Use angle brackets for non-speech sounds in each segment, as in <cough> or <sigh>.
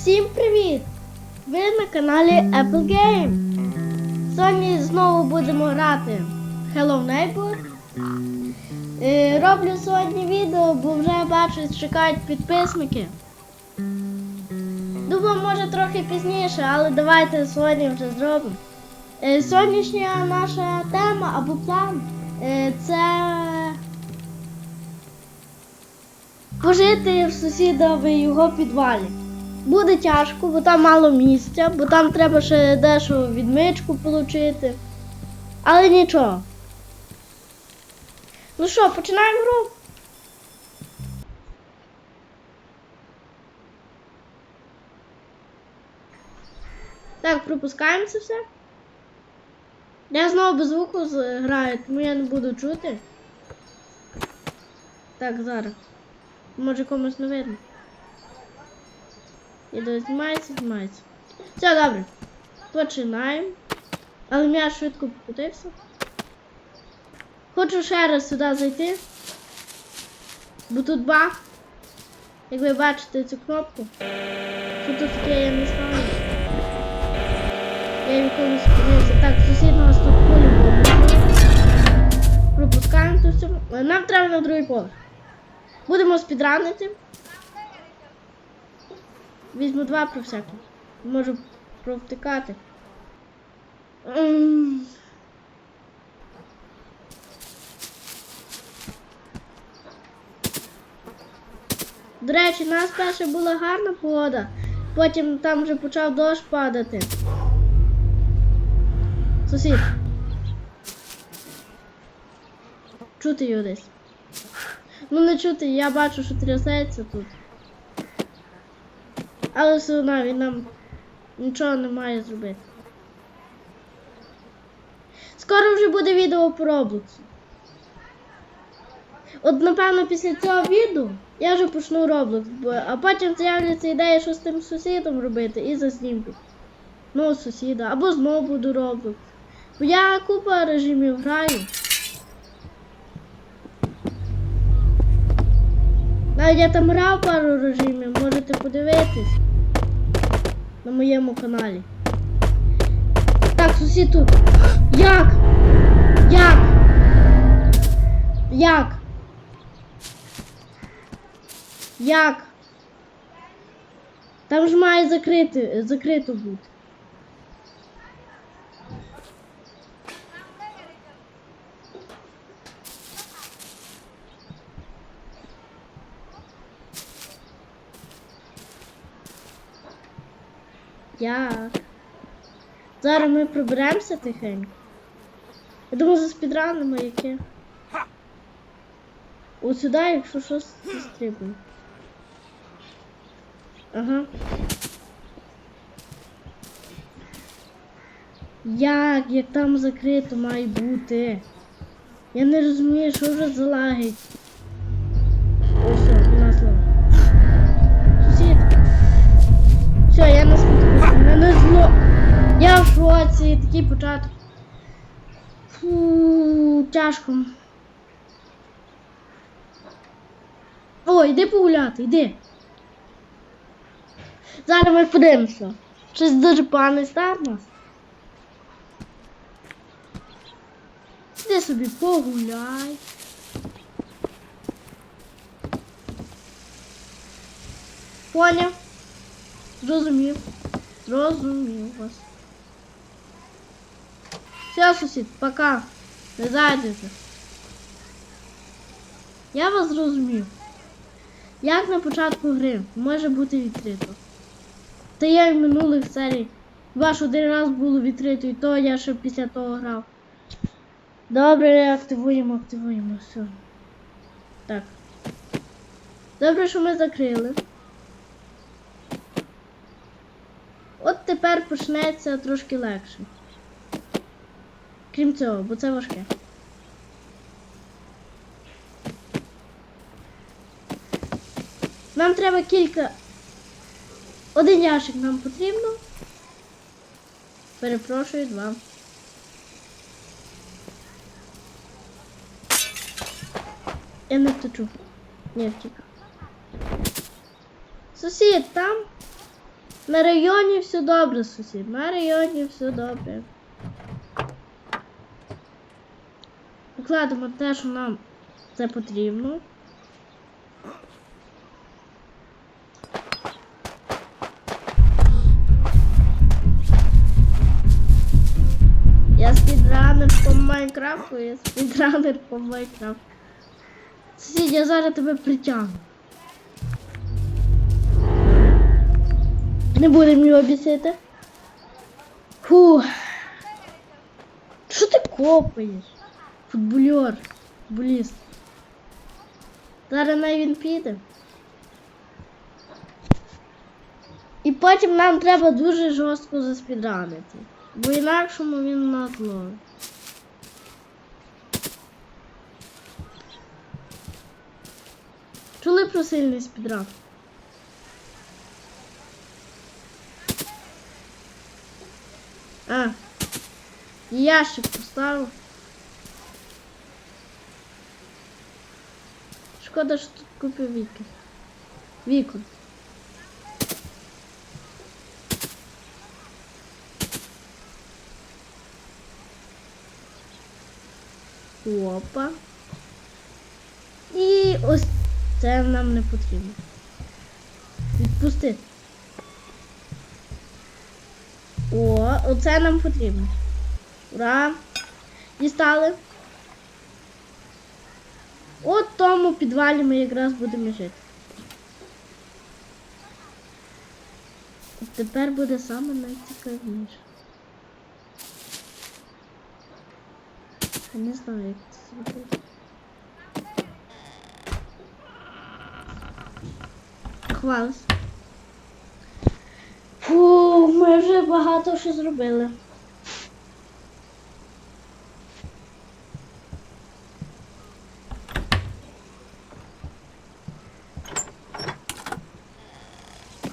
Всім привіт! Ви на каналі Apple Game. Сьогодні знову будемо грати Hello Neighbor. Е, роблю сьогодні відео, бо вже бачу, чекають підписники. Думаю, може трохи пізніше, але давайте сьогодні вже зробимо. Е, сьогоднішня наша тема або план е, це пожити в сусіда в його підвалі. Буде тяжко, бо там мало місця, бо там треба ще дещо відмичку отримати. Але нічого. Ну що, починаємо гру? Так, пропускаємо це все. Я знову без звуку граю, тому я не буду чути. Так, зараз. Може комусь не видно. Відео знімається, знімається. Все, добре. Починаємо. Але м'яч швидко покотився. Хочу ще раз сюди зайти. Бо тут баг. Як ви бачите цю кнопку. Що тут таке я не знаю. Я їм колись спинився. Так, сусід у нас тут по-любому. Пропускаємо тут все. Нам треба на другий поверх. Будемо спідранити. Візьму два про всякий. Можу провтикати. До речі, у нас перше була гарна погода, потім там вже почав дощ падати. Сусід. Чути його десь. Ну не чути, я бачу, що трясеться тут. Але все одно він нам нічого не має зробити. Скоро вже буде відео по Роблоксу. От напевно після цього відео я вже почну бо- а потім з'являться ідея, що з тим сусідом робити і заснімки. Ну, сусіда, або знову буду Roblox. Бо я купа режимів граю. Навіть я там грав пару режимів, можете подивитись на моєму каналі. Так, сусід тут. Як? Як? Як? Як? Там ж має закрити, закрито бути. Як? Зараз ми приберемося тихенько. Я думаю, за спідранимо яке. Ось сюди, якщо щось стрибне. Ага. Як? Як там закрито має бути? Я не розумію, що вже залагить. Шоці, такий початок. Фу, тяжко. О, йди погуляти, йди. Зараз ми подивимося. Щось дуже поганий старт у нас. Іди собі погуляй. Поняв? Зрозумів. Зрозумів вас. Все, сусід, пока. Не зайдете. Я вас зрозумів. Як на початку гри може бути відкрито? Та я в минулих серій. Ж один раз було відкрито, і то я ще після того грав. Добре, активуємо, активуємо, все. Так. Добре, що ми закрили. От тепер почнеться трошки легше. Крім цього, бо це важке. Нам треба кілька. Один ящик нам потрібно. Перепрошую два. Я не втечу. Не втік. Сусід, там На районі все добре, сусід. На районі все добре. Викладемо те, що нам це потрібно. Я спідранер по Майнкрафту, я спідранер по Майнкрафту. Сусід, я зараз тебе притягну. Не будемо його бісити. Фу. Що ти копаєш? Футбольор, футболіст. Зараз він піде. І потім нам треба дуже жорстко заспідранити. Бо інакшому він нас ловить. Чули про сильний спідран? А, ящик поставив. Шкода, що тут купив віки. Вікон. Опа. І ось це нам не потрібно. Відпусти. О, оце нам потрібно. Ура! Дістали. От тому підвалі ми якраз будемо жити. Тепер буде саме найцікавіше. Я не знаю, як це зробити. Хвалась. Фу, ми вже багато що зробили.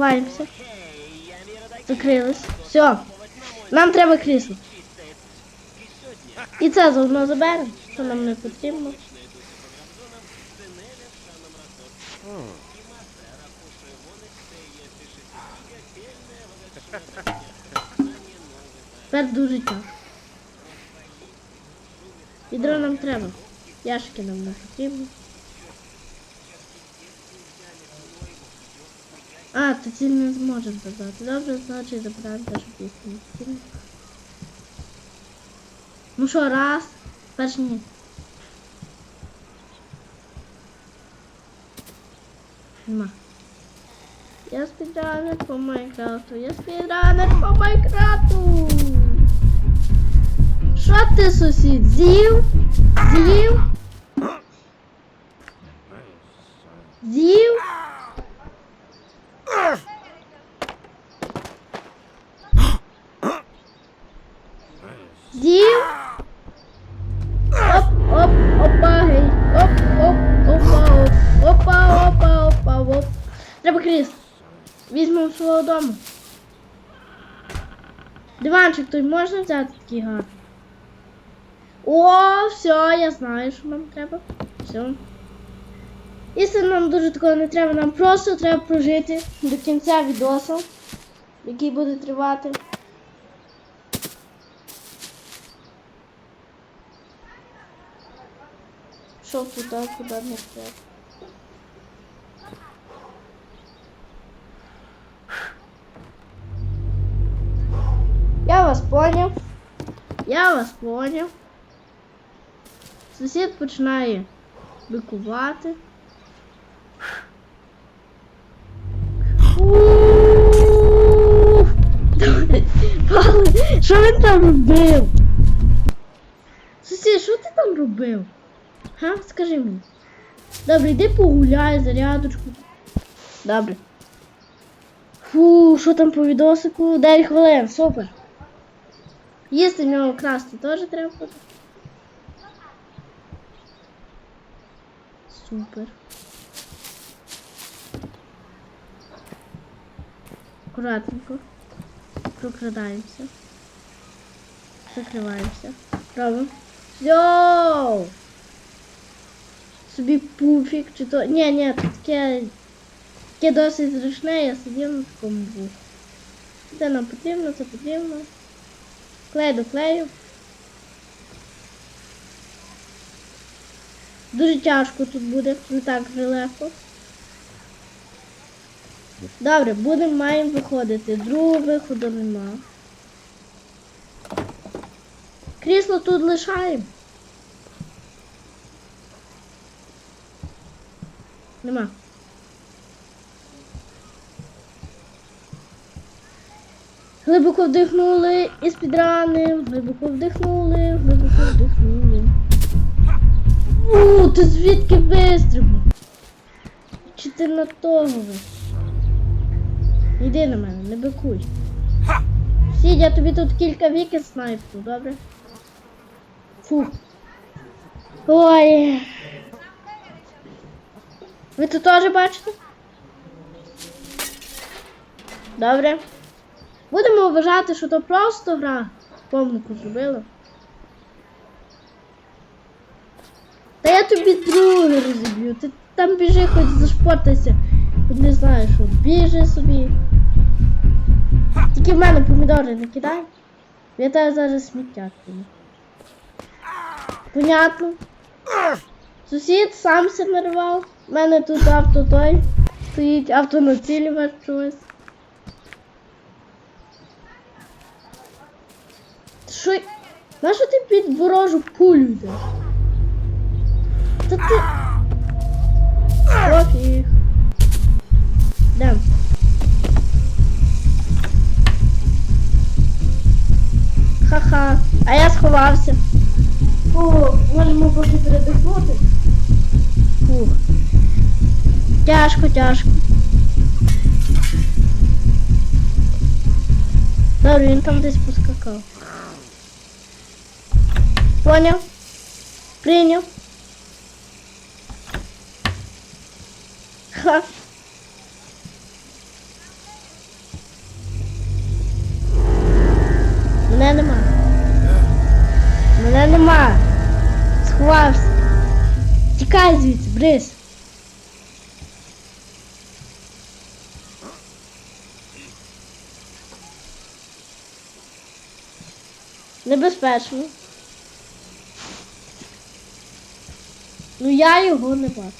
Хвалимося. Закрились. Все. Нам треба крісло. І це заодно заберемо, що нам не потрібно. Тепер дуже тяжко. Відро нам треба. Яшки нам не потрібно. А, то ці не зможемо забрати. Добре, значить забираємо те, що пісні не потрібно. Ну що, раз. Перш ні. Нема. Я спідранер по Майнкрафту. Я спідранер по Майнкрафту. Що ти, сусід? З'їв? З'їв? Той можна взяти такий гарний? О, все, я знаю, що нам треба. Все. Якщо нам дуже такого не треба, нам просто треба прожити до кінця відосу, який буде тривати. Що куди, куди не треба. Я вас поняв. Сусід починає бикувати. Що він там робив? Сусід, що ти там робив? Га? Скажи мені. Добре, йди погуляй, зарядочку. Добре. Фу, що там по відосику? 9 хвилин, супер. Їсти в нього красти теж треба. Супер. Аккуратненько. Прокрадаємося. Закриваємося. Робимо. Йоу! Собі пуфік чи то. Ні, ні, таке. Таке досить зручне, я сидів на такому бух. Це нам потрібно, це потрібно. Клей до клею. Дуже тяжко тут буде, не так вже легко. Добре, будемо маємо виходити. Другого виходу нема. Крісло тут лишаємо. Нема. Глибоко вдихнули і спідраним. Глибоко вдихнули, глибоко вдихнули. У, ти звідки вистрибнув? Чи ти на того? Йди на мене, не бикуй. Сідь, я тобі тут кілька віків снайпну, добре? Фух. Ой. Ви це теж бачите? Добре. Будемо вважати, що то просто гра. Помилку зробила. Та я тобі другий розіб'ю. Ти там біжи, хоч зашпортайся. Хоч не знаю, що біжи собі. Тільки в мене помідори не кидай. Я тебе зараз сміття кину. Понятно? Сусід сам се нарвав. У мене тут авто той. Стоїть автонацілювач чогось. Що? Нащо ти під ворожу пулю йдеш? Та ти. Пофіг. Дем. Ха-ха. А я сховався. О, можемо поки передихнути. Фух. Тяжко, тяжко. Добре, він там десь поскакав. Поняв? Прийняв. Ха. Мене нема. Мене нема. Сховався. Тікай звідси, бриз. Небезпечно. Ну я його не бачу.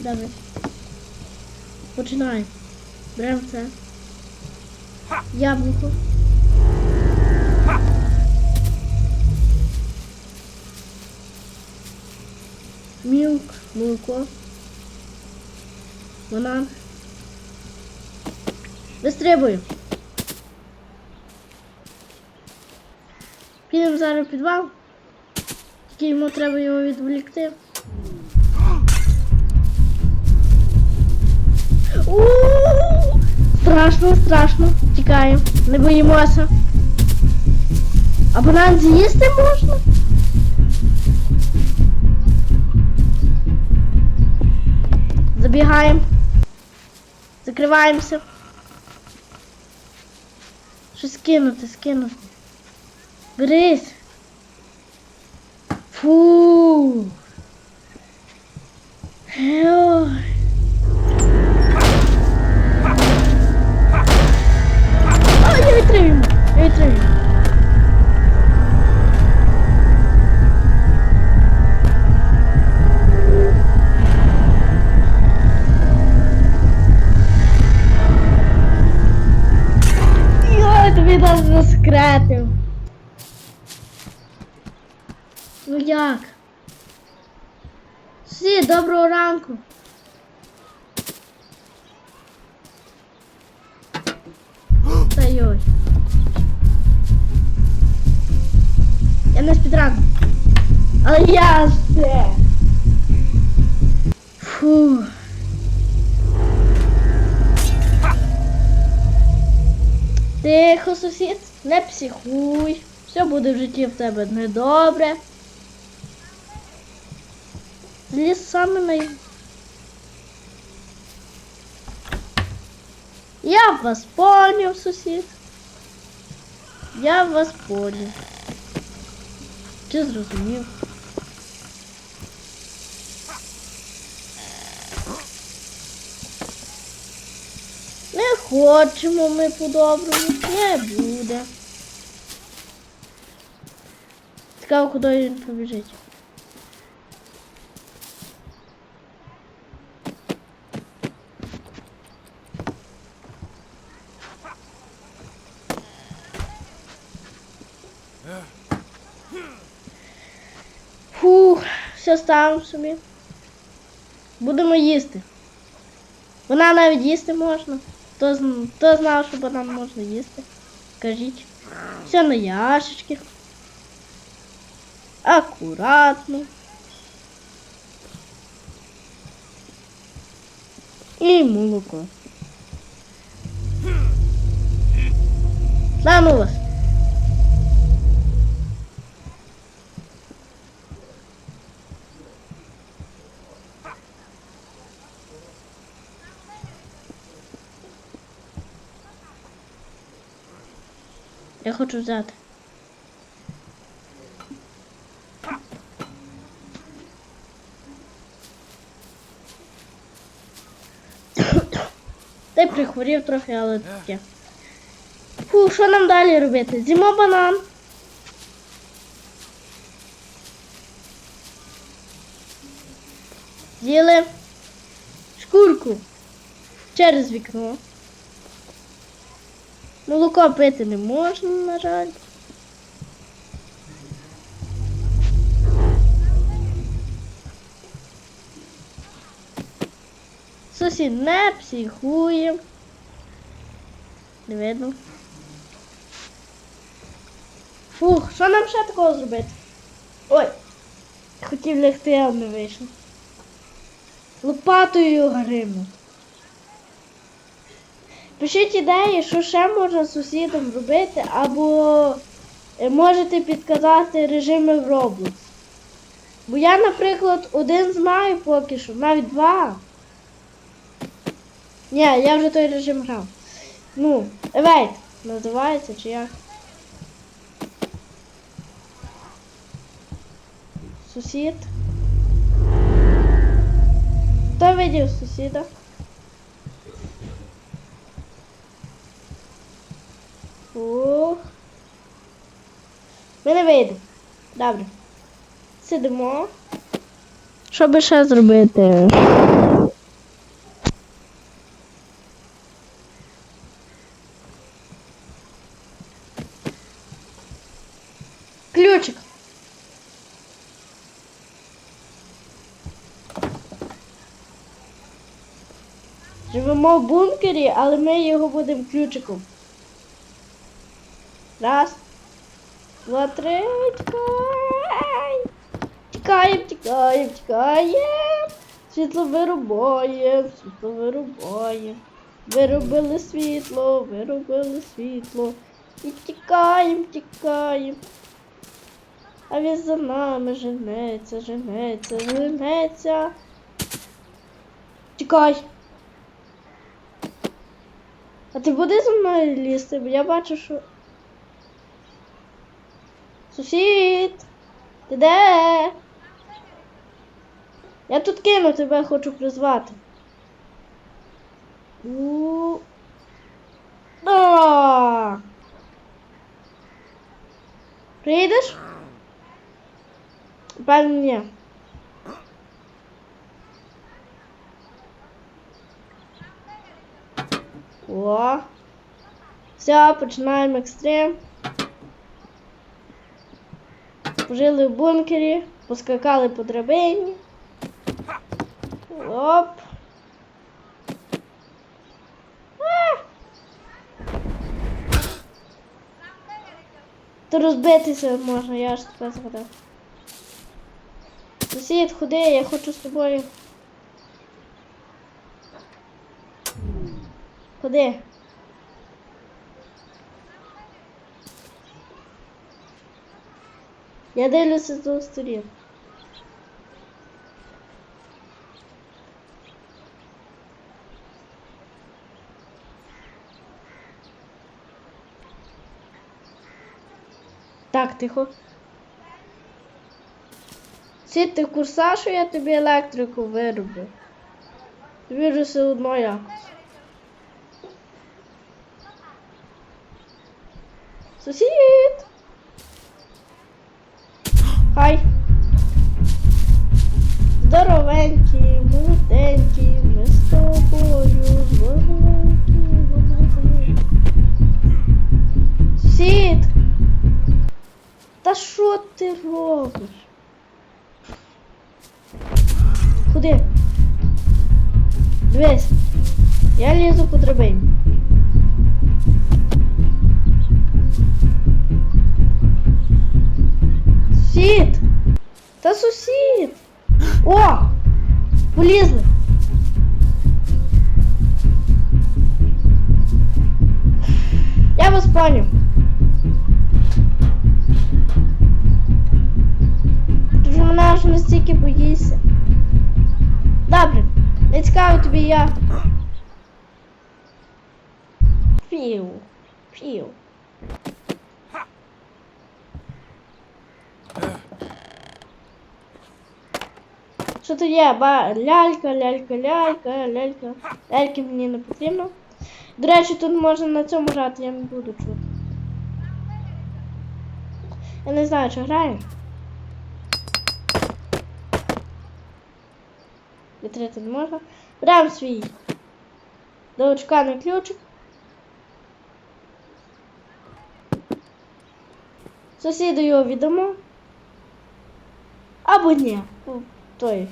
Добре. Починай. Беремо це. Яблуко. Мілк, молоко. Банан. Вистрибую. Підемо зараз в підвал. Тільки йому треба його відволікти. Страшно, страшно. Тікаємо. Не боїмося. А банан з'їсти можна? Забігаємо. Закриваємося. Щось скинути, скинути. Берись. Фу. Ой. Ой, відтримую. Я відтримую. Тобі нас розкретив. Ну як? Всі, доброго ранку. Та йой. Я не спідран. Але я ж це. Тихо, сусід, не психуй. Все буде в житті в тебе недобре. Зліз саме на Я вас поняв, сусід. Я вас поняв. Чи зрозумів? Не хочемо ми по-доброму, не буде. Цікаво, куди він побіжить. Фух, все ставимо собі. Будемо їсти. Вона навіть їсти можна. Хто, зн- хто знав, що банан можна їсти? Кажіть. Все на яшечки. Акуратно. І молоко. Да ну вас. Я хочу взяти. <coughs> Та й прихворів трохи, але таке. Фу, що нам далі робити? З'їмо банан. З'їли шкурку через вікно. Молоко пити не можна, на жаль. Сусід не психує. Не видно. Фух, що нам ще такого зробити? Ой, хотів лягти, але не вийшло. Лопатою гриму. Пишіть ідеї, що ще можна сусідам робити, або е, можете підказати режими в Roblox. Бо я, наприклад, один знаю поки що, навіть два. Ні, я вже той режим грав. Ну, Evade називається чи як? Сусід. Хто видів сусіда? Ух. Ми не вийдемо. Добре. Сидимо. Що би ще зробити? Ключик. Живемо в бункері, але ми його будемо ключиком. Раз. Два, три. Тікай. Тікаємо, тікаємо, тікаємо. Світло вирубаємо, світло вирубаємо. Виробили світло, виробили світло. І тікаємо, тікаємо. А він за нами женеться, женеться, женеться. Тікай. А ти будеш за мною лізти? Бо я бачу, що. Сусід! Ти де? Я тут кину тебе хочу призвати. У. А! Прийдеш? Певно, ні. О. Все, починаємо екстрим. Пожили в бункері, поскакали по драбині. Оп. То розбитися можна, я ж тебе згадав. Сусід, ходи, я хочу з тобою. Ходи. Я дивлюся з двох сторін. Так, тихо. Сід ти курса, що я тобі електрику вироблю. Тобі вже все одно якось. Сусід! Ти робиш? Куди? Дивись. Я лізу по драбині. Що? Ба... Лялька, лялька, лялька, лялька. Ляльки мені не потрібно. До речі, тут можна на цьому грати, я не буду чути. Я не знаю, чи граю. Відкрити не можна. Беремо свій доочканий ключик. Сусіду його відомо. Або ні. Той.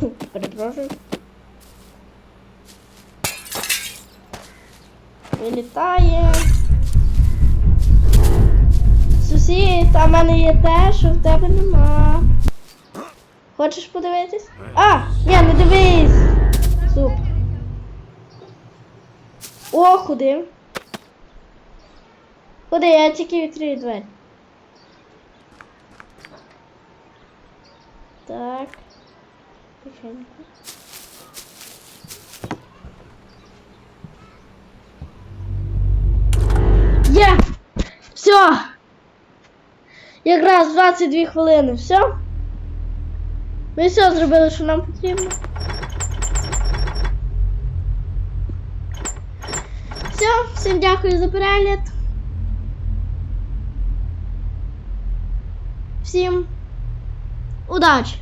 <laughs> Перепрошую. Вилітає. Сусід, а в мене є те, що в тебе нема. Хочеш подивитись? А, ні, не дивись. Супер. О, куди? Куди? Я тільки відкрию двері. Так. Тихенько. Є! Все! Якраз 22 хвилини. Все? Ми все зробили, що нам потрібно. Все, всім дякую за перегляд. Всім удачі!